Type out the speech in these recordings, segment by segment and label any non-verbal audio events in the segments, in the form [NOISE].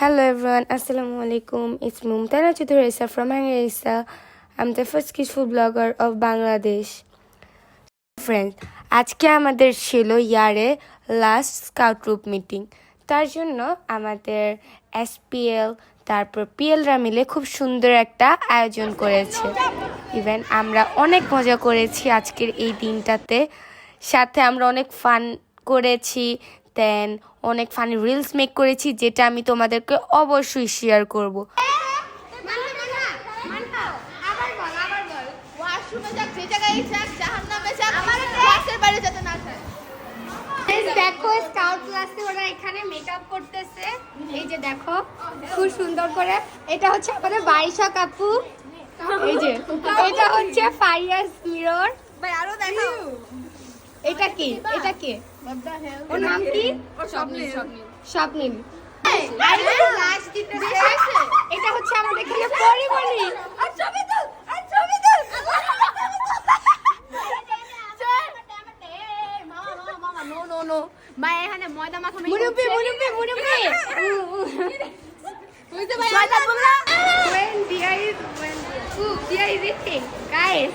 Hello everyone, Assalamu alaikum. It's Mumtana Chudhuresa from Hangarisa. I'm the first kids food blogger of Bangladesh. Friend আজকে আমাদের ছিল ইয়ারে last scout group meeting তার জন্য আমাদের SPL তারপর পিএলরা মিলে খুব সুন্দর একটা আয়োজন করেছে ইভেন আমরা অনেক মজা করেছি আজকের এই দিনটাতে সাথে আমরা অনেক ফান করেছি দেন অনেক ফানি রিলস মেক করেছি যেটা আমি তোমাদেরকে অবশ্যই শেয়ার করব। দেখো স্কাউট ক্লাসে ওরা এখানে মেকআপ করতেছে। এই যে দেখো খুব সুন্দর করে। এটা হচ্ছে আমাদের কাপু এই যে এটা হচ্ছে মিরর। আরও দেখাও। এটা কি? এটা কি? ওর নাম কি? স্বপ্নিল। এটা হচ্ছে আমাদের এখানে পরিমণি। আর ছবি তুল আর ছবি তুল। মামা মামা মামা নো নো নো। মা এখানে ময়দা মাখা মুরব্বি মুরব্বি মুরব্বি বুঝতে পারি when there is when ooh, is eating guys.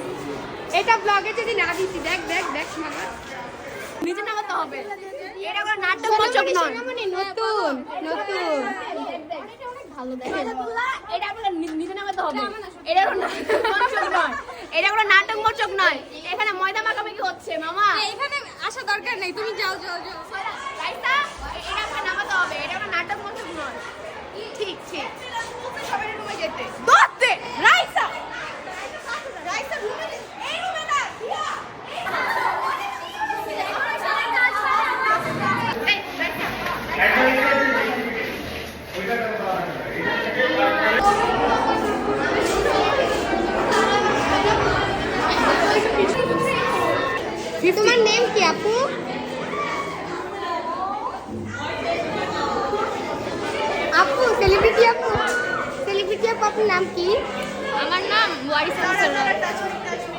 এটা ব্লগে যদি না দিছি দেখ দেখ দেখ মামা নিচে নামাতে হবে এটা কোনো নাট্যমোচক নয় সোনামণি নতুন নতুন ভালো দেখে এটা আপনার নিচে নামাতে হবে এটা কোনো নাট্যমোচক নয় এটা কোনো নাটকমোচক নয় এখানে ময়দা মাখামাখি হচ্ছে মামা এখানে আসা দরকার নেই তুমি যাও যাও যাও এটা আপনার নামাতে হবে এটা কোনো নাটকমোচক নয় ঠিক ঠিক সবাই রুমে যেতে ধরতে রাইসা রাইসা রুমে এই রুমে না এই রাইসা তোমার নেম কি আপু আপু সেলিব্রিটি আপু সেলিব্রিটি আপু আপনার নাম কি আমার নাম ওয়ারিসা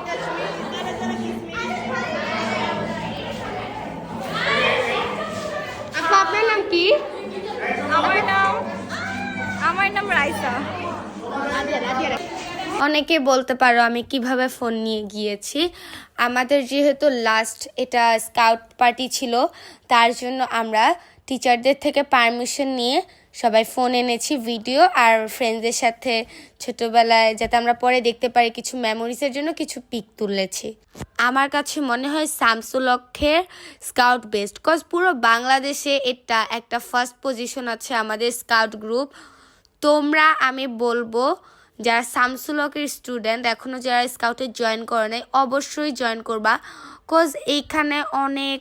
অনেকে বলতে পারো আমি কীভাবে ফোন নিয়ে গিয়েছি। আমাদের যেহেতু লাস্ট এটা স্কাউট পার্টি ছিল, তার জন্য আমরা টিচারদের থেকে পারমিশন নিয়ে সবাই ফোন এনেছি ভিডিও আর ফ্রেন্ডসদের সাথে ছোটোবেলায় যাতে আমরা পরে দেখতে পারি কিছু মেমোরিজের জন্য কিছু পিক তুলেছি। আমার কাছে মনে হয় শামসুলক্ষের স্কাউট বেস্ট কজ পুরো বাংলাদেশে এটা একটা ফার্স্ট পজিশন আছে আমাদের স্কাউট গ্রুপ তোমরা, আমি বলব যারা সামসুলকের স্টুডেন্ট এখনও যারা স্কাউটে জয়েন করে নাই অবশ্যই জয়েন করবা। কজ এইখানে অনেক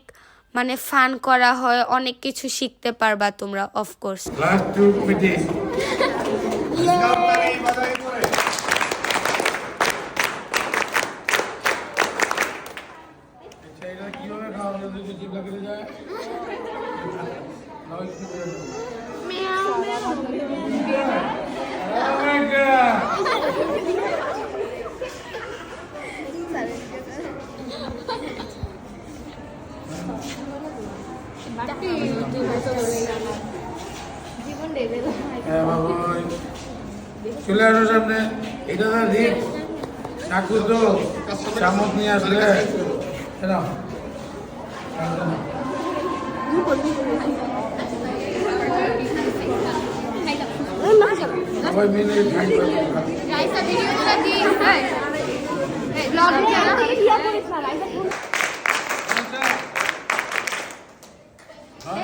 মানে ফান করা হয় অনেক কিছু শিখতে পারবা তোমরা অফকোর্স [LAUGHS] হ্যাঁ বাবা চলে আসো সামনে। এটা তো ঠিক কাকু তো চামচ নিয়ে আসলে। সবাই মিলে হ্যাঁ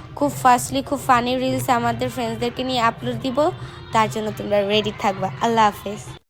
খুব ফাস্টলি খুব ফানি রিলস আমাদের ফ্রেন্ডসদেরকে নিয়ে আপলোড দিব, তার জন্য তোমরা রেডি থাকবা। আল্লাহ হাফেজ।